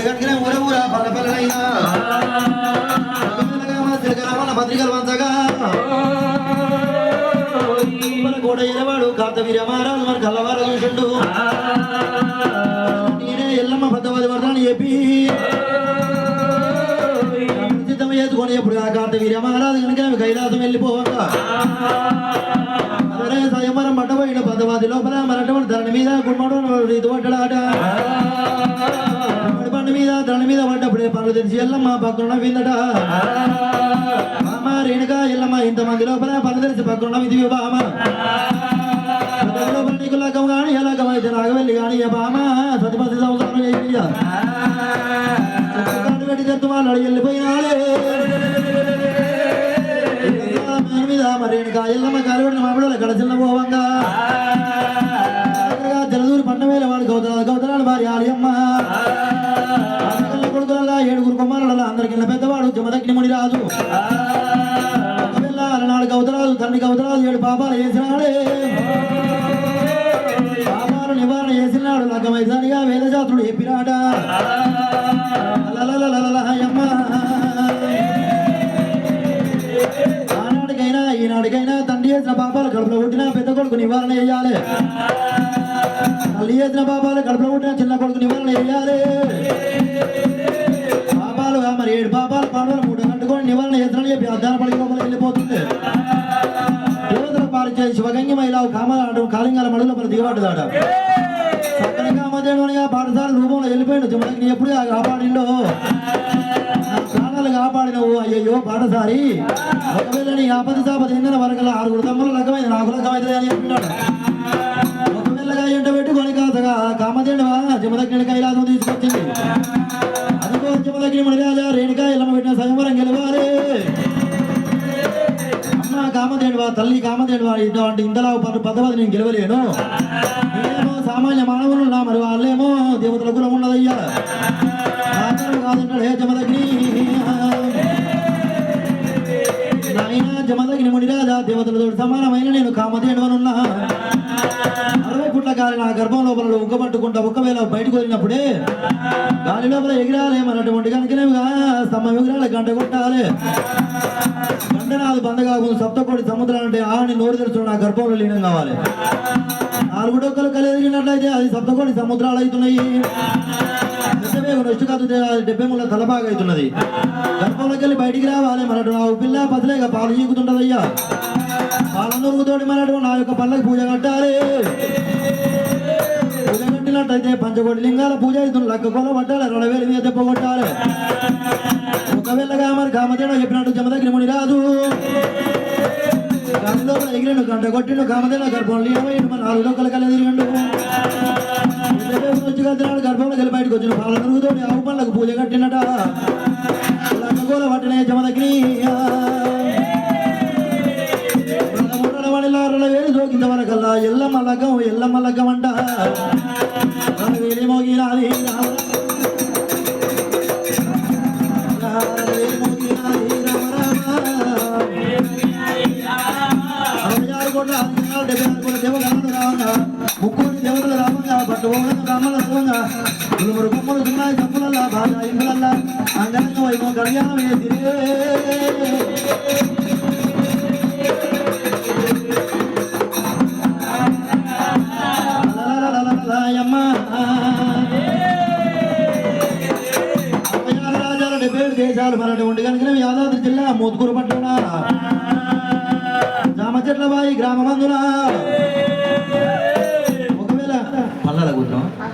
ఒంటి ఊర ఊర పల్ల పల్లెలైనా పత్రికలు వంచగా కోట ఎలవాడు కార్తవీర్య మహారాజు మన కల్లవారు చూసిండు. నేనే ఎల్లమ్మ పద్దవది వర్ధాన్ని చెప్పి సిద్ధం చేసుకొని ఎప్పుడు ఆ కార్తవీర్య మహారాజు కనుక కైలాసం వెళ్ళిపోవగా అరే సయమరం పట్టబోయిన పదవాది లోపల మరటువంటి ధరణి మీద గుమ్మడు రీతి గుమ్మడి మీద ధరణి పడ్డప్పుడే పనులు తెలిసి ఎల్లమ్మ పక్కన విందట మామ రేణుగా ఎల్లమ్మ ఇంతమంది లోపల పనులు తెలిసి పక్కన ఇది బామ లోపల నీకు లగ్గం కానీ ఏ అయితే నాగవెల్లి కానీ బామ సతిపతి సంవత్సరం పెట్టి చెత్త వాళ్ళు వెళ్ళిపోయినాడే మీద మరి ఎల్లమ్మ కాలువడిన మామిడలు ఎక్కడ చిన్న పోవంగా జలదూరి పంట వేల వాడు గౌతరాలు గౌతరాలు భార్య ఆలయమ్మ. పెద్దవాడు జమదగ్ని ముని రాజు అలనాడు గౌతరాజు తండ్రి గౌతరాజు ఏడు పాపాలు చేసినాడే పాపాలు నివారణ చేసినాడు లగ్గమైదానిగా వేదజాతుడు చెప్పినాట ఆనాడికైనా ఈనాడికైనా తండ్రి చేసిన పాపాలు కడుపులో పుట్టిన పెద్ద కొడుకు నివారణ చేయాలి తల్లి చేసిన పాపాలు కడుపులో పుట్టిన చిన్న కొడుకు నివారణ చేయాలి పాపాలుగా మరి ఏడు పాపాలు పాడవలు మూడు కట్టుకొని నివారణ ఎదురని చెప్పి అద్దాన పడి లోపలికి వెళ్ళిపోతుంది. దేవతల పాలించే శివగంగి మహిళ కామాడు కాలింగాల మడుగులో మన దిగబడ్డదాడ చక్కని కామదేవునిగా పాఠశాల రూపంలో వెళ్ళిపోయాడు చిమ్మకి ఎప్పుడు కాపాడిండో? ప్రాణాలు కాపాడినవు. అయ్యయ్యో పాటసారి ఒకవేళ నీ ఆపద సాపద ఎంగిన వరకల ఆరుగురు తమ్ముల రకమైంది నాకు లగ్గమైంది అని చెప్పినాడు. ఒకవేళ ఎంట పెట్టుకొని కాదుగా కామదేండవా జమదగ్ని కైలాసం తీసుకొచ్చింది. కామదేడువా తల్లి కామదేండవా ఇటువంటి ఇంతలా పదవది నేను గెలవలేను. నేనేమో సామాన్య మానవులు నా మరి వాళ్ళేమో దేవతల కులం ఉన్నదయ్యా. కాదంటాడు హే జమదగ్ని నాయన జమదగ్ని మునిరాజా దేవతలతో సమానమైన నేను కామధేనువనున్నా. అరవై పుట్ల గాలి నా గర్భం లోపల ఉగ్గబట్టుకుంటా ఒకవేళ బయటకు వెళ్ళినప్పుడే గాలి లోపల ఎగిరాలేమన్నటువంటి కనుకనేవిగా స్తంభ విగ్రహాల గంట కొట్టాలి. గంటనాలు బందగా సప్తకోటి సముద్రాలు అంటే ఆని నోరు తెరుచు నా గర్భంలో లీనం కావాలి. నాలుగు డొక్కలు కలిగినట్లయితే అది సప్తకోటి సముద్రాలు అవుతున్నాయి. నిజమే డెబ్బై మూల తలబాగా అవుతున్నది. గర్భంలోకి వెళ్ళి బయటికి రావాలి మనటు నా పిల్ల పదిలేక పాలు చీకుతుంటదయ్యా పాలనూరుతోటి మనటు నా యొక్క పళ్ళకి పూజ కట్టాలి. పూజ కట్టినట్టయితే పంచకోటి లింగాల పూజ అవుతుంది. లక్క కొల పట్టాలి రెండు వేలు మీద దెబ్బ కొట్టాలి. ఒకవేళగా మరి కామతేడా చెప్పినట్టు జమదగ్ని ముని రాదు గాలిలో గంట కొట్టిండు కామదేవ గర్భంలో లీనమైండు మన నాలుగు డొక్కలు కలిగి తిరిగిండు. వచ్చి కదినాడు గర్భంలో వెళ్ళి బయటకు వచ్చిన పాల నరుగుతో ఆవు పళ్ళకు పూజ కట్టినట లక్కగోల పట్టిన జమదగ్ని వేరు సోకింత వరకల్లా ఎల్లమ్మ లగ్గం ఎల్లమ్మ లగ్గం అంట. వేలి మోగినాది ముక్కోటి ఉన్నాయి బాధ ఇంపులల్లా అంగరంగ వైభవం కళ్యాణం వేసిరే దేశాలు మరటి ఉండి కనుక యాదాద్రి జిల్లా మూతుకూరు పట్టణ. జామ చెట్ల బాయి గ్రామమందున.